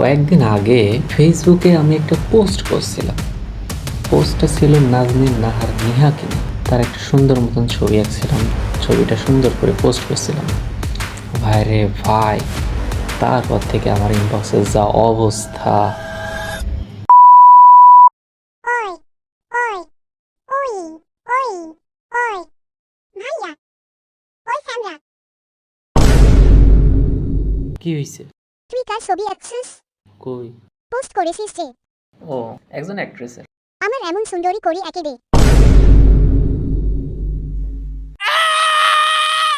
কয়েকদিন আগে ফেসবুকে আমি একটা পোস্ট করছিলাম। পোস্টটা ছিল নাজনীন নাহার নিহাকে। তার একটা সুন্দর মতন ছবি আঁকছিলাম। ছবিটা সুন্দর করে পোস্ট করছিলাম। ভাই রে ভাই তারপর থেকে আমার ইনবক্সের যা অবস্থা। কি হয়েছে তুই কার ছবি আঁকছিস? কই পোস্ট করেছিস যে ও একজন অ্যাক্ট্রেসের আমার এমন সুন্দরী করি একে দে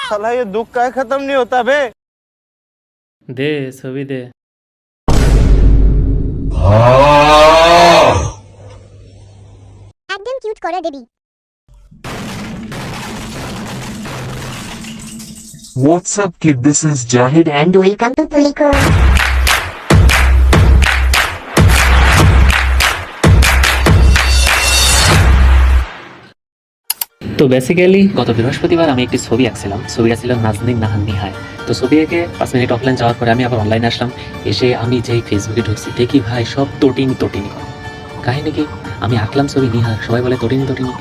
साला ये दुख का खत्म नहीं होता बे দে ছবি দে একদম কিউট করে দিবি What's up kid this is Jahid and welcome to পুলিকো তো বেসিক্যালি গত বৃহস্পতিবার আমি একটি ছবি আঁকছিলাম। ছবিটা ছিল নাজনিন নাহান নিহায়। তো ছবি এঁকে পাঁচ মিনিট অফলাইন যাওয়ার পরে আমি আবার অনলাইনে আসলাম। এসে আমি যেই ফেসবুকে ঢুকছি দেখি ভাই সব তটিনি তটিনি কাহিনী কি? আমি আঁকলাম ছবি নিহা সবাই বলে তটিনি তটিনি।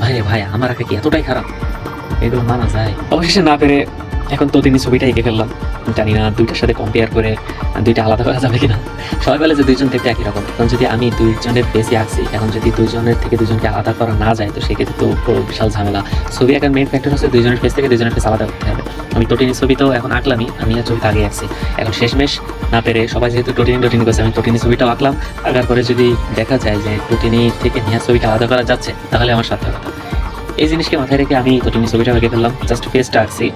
ভাই রে ভাই আমার আঁকা কি এতটাই খারাপ? এগুলো মানা যায়? অবশেষে না পেরে এখন তটিনি ছবিটা এঁকে ফেললাম। জানি না দুইটার সাথে কম্পেয়ার করে দুইটা আলাদা করা যাবে কিনা। সবাই বলে যে দুইজন দেখতে একই রকম। এখন যদি আমি দুইজনের বেশি আঁকছি, এখন যদি দুইজনের থেকে দুজনকে আলাদা করা না যায়, তো সেক্ষেত্রে তো বিশাল ঝামেলা। ছবি আঁকার মেইন ফ্যাক্টর হচ্ছে দুইজনের ফেস থেকে দুজনের ফেস আলাদা করতে হবে। আমি টোটিনি ছবি তো এখন আঁকলামই, আমি আর ছবিটা আগে আঁকছি। এখন শেষমেশ না পেরে সবাই যেহেতু টোটিনি টোটিনি করছে, আমি টোটিনি ছবিটাও আঁকলাম। আঁকার পরে যদি দেখা যায় যে টোটিনি থেকে নিয়ে ছবিটা আলাদা করা যাচ্ছে, তাহলে আমার সার্থকতা। এই জিনিসকে মাথায় রেখে আমি টোটিনি ছবিটা আঁকে ফেললাম। জাস্ট ফেসটা আঁকছি।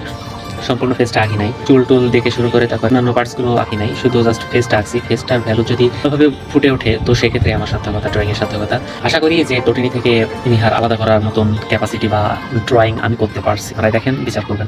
সম্পূর্ণ ফেসটা আঁকি নাই। চুল টুল দেখে শুরু করে তারপর অন্যান্য পার্টসগুলো আঁকি নাই। শুধু জাস্ট ফেসটা আঁকছি। ফেসটার ভ্যালু যদি ভাবে ফুটে ওঠে, তো সেক্ষেত্রে আমার সার্থকতা ড্রয়িং এর সার্থকতা। আশা করি যে টোটিনি থেকে নিহার আলাদা করার মতন ক্যাপাসিটি বা ড্রয়িং আমি করতে পারছি। আপনারা দেখেন, বিচার করবেন।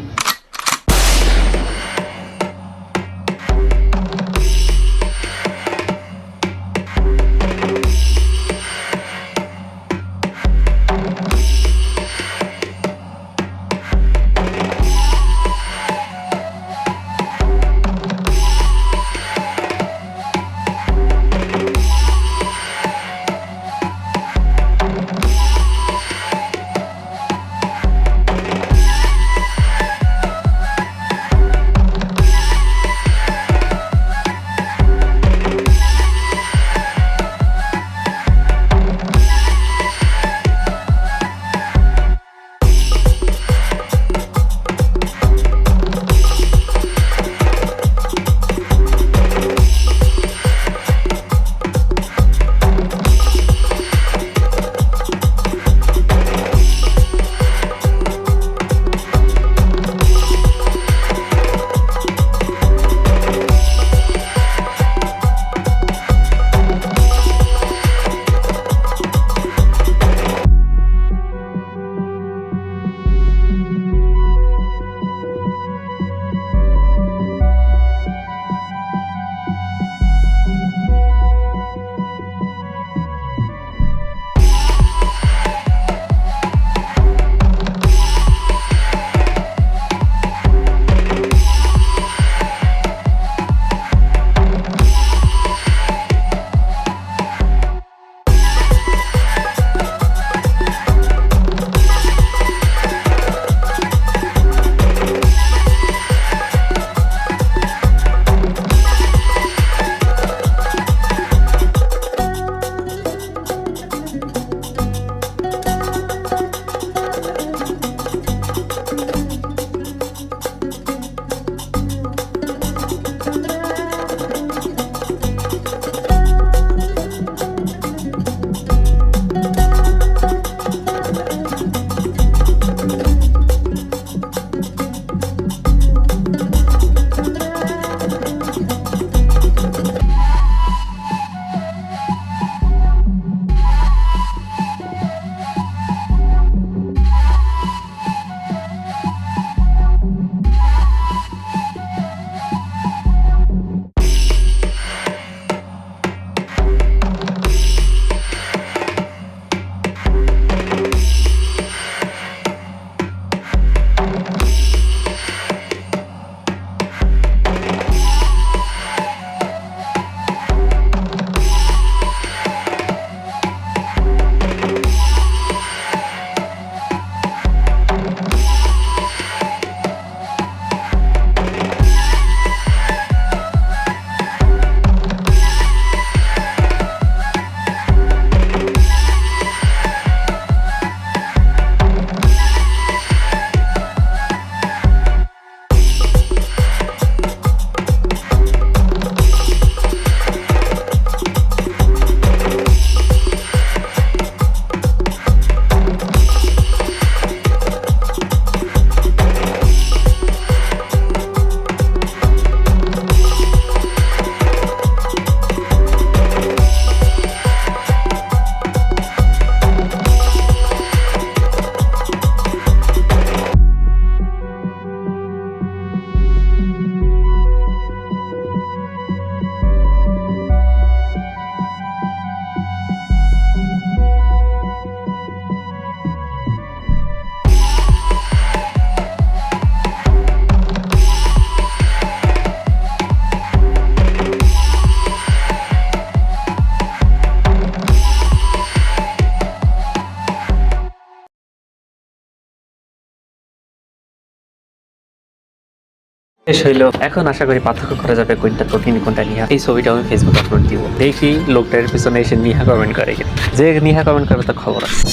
শেষ হইল। এখন আশা করি পার্থক্য করা যাবে কোনটা প্রোটিন কোনটা নিহা। এই ছবিটা আমি ফেসবুকে আপলোড দিব। দেখি লোকটার পিছনে এসে নিহা কমেন্ট করে যে নিহা কমেন্ট করবে তার খবর আছে।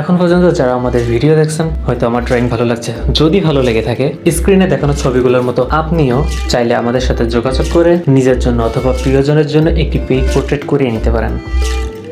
এখন পর্যন্ত যারা আমাদের ভিডিও দেখছেন, হয়তো আমার ড্রয়িং ভালো লাগছে। যদি ভালো লেগে থাকে স্ক্রিনে দেখানো ছবিগুলোর মতো আপনিও চাইলে আমাদের সাথে যোগাযোগ করে নিজের জন্য অথবা প্রিয়জনের জন্য একটি পেইড পোর্ট্রেট করিয়ে নিতে পারেন।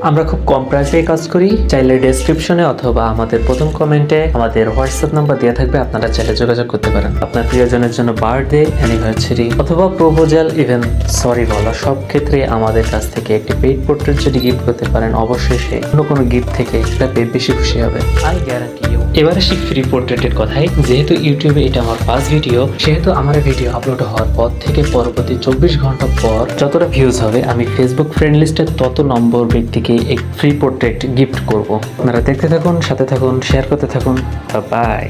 আমরা খুব কম প্রাইসে কাজ করি। চাইলে ডেসক্রিপশনে অথবা আমাদের প্রথম কমেন্টে আমাদের হোয়াটসঅ্যাপ নাম্বার দেওয়া থাকবে, আপনারা চাইলে যোগাযোগ করতে পারেন। আপনার প্রিয়জনের জন্য বার্থডে অ্যানিভার্সারি অথবা প্রপোজাল ইভেন সরি বলা সব ক্ষেত্রে আমাদের কাছ থেকে একটি পেইড পোর্ট্রেট যদি গিফট করতে পারেন অবশ্যই সে অন্য কোনো গিফট থেকে এটা পেয়ে বেশি খুশি হবে। আই গ্যারান্টি ইউ এবার আসি ফ্রি পোর্ট্রেটের কথায় যেহেতু ইউটিউবে এটা আমার ফার্স্ট ভিডিও সেহেতু আমার ভিডিও আপলোড হওয়ার পর থেকে পরবর্তী চব্বিশ ঘণ্টা পর যতটা ভিউজ হবে, আমি ফেসবুক ফ্রেন্ড লিস্টে তত নম্বর ব্যক্তিকে এক ফ্রি পোর্ট্রেট গিফট করব। আপনারা দেখতে থাকুন সাথে থাকুন শেয়ার করতে থাকুন। বাই